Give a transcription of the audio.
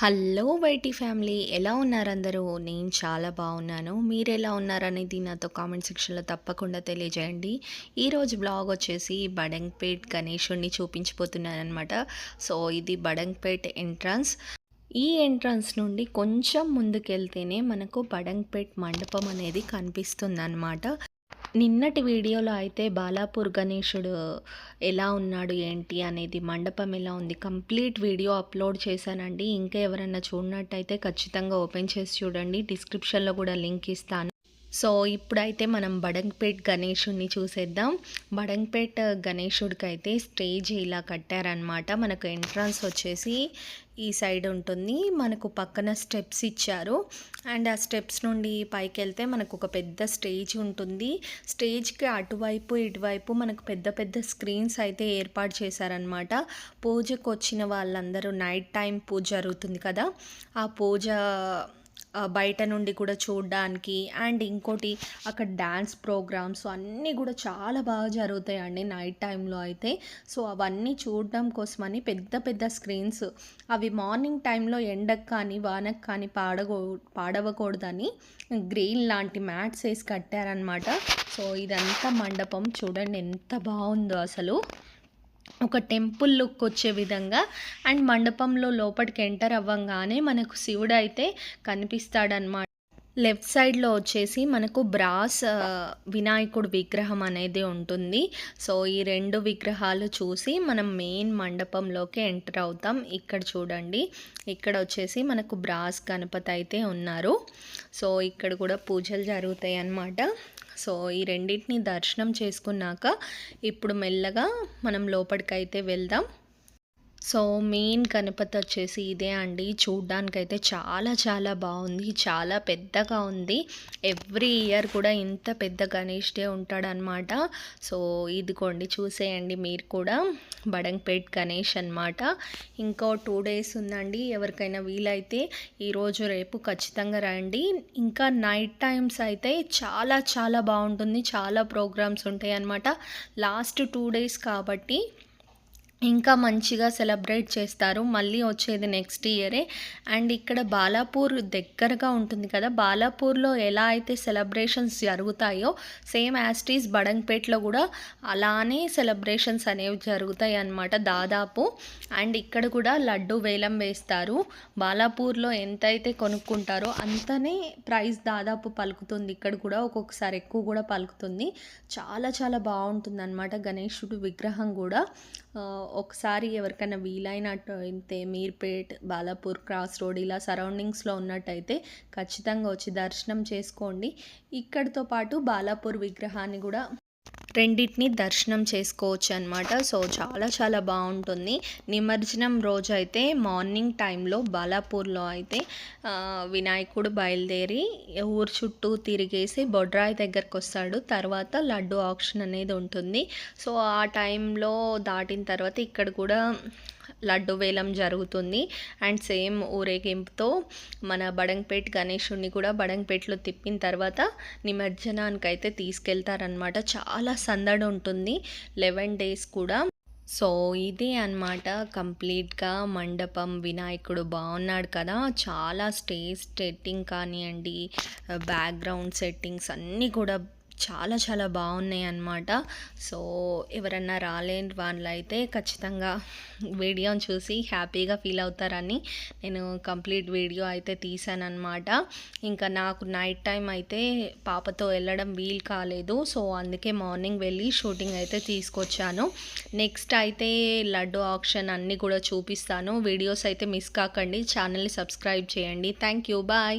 Hello YT family ఎలా ఉన్నారందరూ? నేను చాలా బాగున్నాను. మీరు ఎలా ఉన్నారనేది నాతో కామెంట్ సెక్షన్లో తప్పకుండా తెలియజేయండి. ఈరోజు బ్లాగ్ వచ్చేసి బడంగ్పేట్ గణేషుడిని చూపించిపోతున్నాను అనమాట సో ఇది బడంగ్పేట్ ఎంట్రన్స్. ఈ ఎంట్రన్స్ నుండి కొంచెం ముందుకెళ్తేనే మనకు బడంగ్పేట్ మండపం అనేది కనిపిస్తుంది అనమాట నిన్నటి వీడియోలో అయితే బాలాపూర్ గణేషుడు ఎలా ఉన్నాడు ఏంటి అనేది మండపం ఎలా ఉంది కంప్లీట్ వీడియో అప్లోడ్ చేశానండి. ఇంకా ఎవరైనా చూడనట్టయితే ఖచ్చితంగా ఓపెన్ చేసి చూడండి. డిస్క్రిప్షన్లో కూడా లింక్ ఇస్తాను. సో ఇప్పుడైతే మనం బడంగ్పేట్ గణేషుడిని చూసేద్దాం. బడంగ్పేట్ గణేషుడికి అయితే స్టేజ్ ఇలా కట్టారనమాట మనకు ఎంట్రన్స్ వచ్చేసి ఈ సైడ్ ఉంటుంది. మనకు పక్కన స్టెప్స్ ఇచ్చారు. అండ్ ఆ స్టెప్స్ నుండి పైకి వెళ్తే మనకు ఒక పెద్ద స్టేజ్ ఉంటుంది. స్టేజ్కి అటువైపు ఇటువైపు మనకు పెద్ద పెద్ద స్క్రీన్స్ అయితే ఏర్పాటు చేశారనమాట పూజకు వచ్చిన వాళ్ళందరూ నైట్ టైం పూజ జరుగుతుంది కదా. ఆ పూజ బయట నుండి కూడా చూడడానికి అండ్ ఇంకోటి అక్కడ డ్యాన్స్ ప్రోగ్రామ్స్ అన్నీ కూడా చాలా బాగా జరుగుతాయండి నైట్ టైంలో అయితే. సో అవన్నీ చూడడం కోసమని పెద్ద పెద్ద స్క్రీన్స్ అవి మార్నింగ్ టైంలో ఎండకు కానీ వానకు కానీ పాడకూ పాడవకూడదని గ్రీన్ లాంటి మ్యాట్స్ వేసి కట్టారనమాట సో ఇదంతా మండపం చూడండి ఎంత బాగుందో అసలు. ఒక టెంపుల్ లుక్ వచ్చే విధంగా అండ్ మండపంలో లోపలికి ఎంటర్ అవ్వంగానే మనకు శివుడు అయితే కనిపిస్తాడనమాట లెఫ్ట్ సైడ్లో వచ్చేసి మనకు బ్రాస్ వినాయకుడు విగ్రహం అనేది ఉంటుంది. సో ఈ రెండు విగ్రహాలు చూసి మనం మెయిన్ మండపంలోకి ఎంటర్ అవుతాం. ఇక్కడ చూడండి. ఇక్కడ వచ్చేసి మనకు బ్రాస్ గణపతి అయితే ఉన్నారు. సో ఇక్కడ కూడా పూజలు జరుగుతాయి అన్నమాట సో ఈ రెండింటిని దర్శనం చేసుకున్నాక ఇప్పుడు మెల్లగా మనం లోపలికైతే వెళ్దాం. సో మెయిన్ గణపతి వచ్చేసి ఇదే అండి. చూడ్డానికైతే చాలా చాలా బాగుంది. చాలా పెద్దగా ఉంది. ఎవ్రీ ఇయర్ కూడా ఇంత పెద్ద గణేష్ డే ఉంటాడనమాట. సో ఇదిగోండి చూసేయండి మీరు కూడా. బడంపేట్ గణేష్ అనమాట ఇంకో టూ డేస్ ఉందండి. ఎవరికైనా వీలైతే ఈరోజు రేపు ఖచ్చితంగా రండి. ఇంకా నైట్ టైమ్స్ అయితే చాలా చాలా బాగుంటుంది. చాలా ప్రోగ్రామ్స్ ఉంటాయి అన్నమాట లాస్ట్ టూ డేస్ కాబట్టి ఇంకా మంచిగా సెలబ్రేట్ చేస్తారు. మళ్ళీ వచ్చేది నెక్స్ట్ ఇయరే. అండ్ ఇక్కడ బాలాపూర్ దగ్గరగా ఉంటుంది కదా. బాలాపూర్లో ఎలా అయితే సెలబ్రేషన్స్ జరుగుతాయో సేమ్ యాస్టీస్ బడంగ్పేట్లో కూడా అలానే సెలబ్రేషన్స్ అనేవి జరుగుతాయి అన్నమాట దాదాపు. అండ్ ఇక్కడ కూడా లడ్డు వేలం వేస్తారు. బాలాపూర్లో ఎంతైతే కొనుక్కుంటారో అంతనే ప్రైస్ దాదాపు పలుకుతుంది. ఇక్కడ కూడా ఒక్కొక్కసారి ఎక్కువ కూడా పలుకుతుంది. చాలా చాలా బాగుంటుంది అనమాట గణేశుడు విగ్రహం కూడా. ఒకసారి ఎవరికైనా వీలైనట్టు అయితే మీర్పేట్ బాలాపూర్ క్రాస్ రోడ్ ఇలా సరౌండింగ్స్లో ఉన్నట్టయితే ఖచ్చితంగా వచ్చి దర్శనం చేసుకోండి. ఇక్కడితో పాటు బాలాపూర్ విగ్రహాన్ని కూడా రెండింటిని దర్శనం చేసుకోవచ్చు అనమాట సో చాలా చాలా బాగుంటుంది. నిమజ్జనం రోజు అయితే మార్నింగ్ టైంలో బాలాపూర్లో అయితే వినాయకుడు బయలుదేరి ఊరు చుట్టూ తిరిగేసి బొడ్రాయి దగ్గరకు వస్తాడు తర్వాత లడ్డు ఆప్షన్ అనేది ఉంటుంది. సో ఆ టైంలో దాటిన తర్వాత ఇక్కడ కూడా లడ్డు వేలం జరుగుతుంది. అండ్ సేమ్ ఊరేగింపుతో మన బడంగ్పేట్ గణేషుడిని కూడా బడంగ్పేట్లో తిప్పిన తర్వాత నిమజ్జనానికి అయితే తీసుకెళ్తారనమాట చాలా సందడి ఉంటుంది. లెవెన్ డేస్ కూడా. సో ఇది అనమాట కంప్లీట్గా మండపం వినాయకుడు బాగున్నాడు కదా. చాలా స్టేజ్ సెట్టింగ్ కానివ్వండి బ్యాక్గ్రౌండ్ సెట్టింగ్స్ అన్నీ కూడా చాలా చాలా బాగున్నాయి అన్నమాట. సో ఎవరన్నా రాలేని వాళ్ళు అయితే ఖచ్చితంగా వీడియోని చూసి హ్యాపీగా ఫీల్ అవుతారని నేను కంప్లీట్ వీడియో అయితే తీసాను అనమాట ఇంకా నాకు నైట్ టైం అయితే పాపతో వెళ్ళడం వీలు కాలేదు. సో అందుకే మార్నింగ్ వెళ్ళి షూటింగ్ అయితే తీసుకొచ్చాను. నెక్స్ట్ అయితే లడ్డు ఆప్షన్ అన్నీ కూడా చూపిస్తాను. వీడియోస్ అయితే మిస్ కాకండి. ఛానల్ని సబ్స్క్రైబ్ చేయండి. Thank you. బాయ్.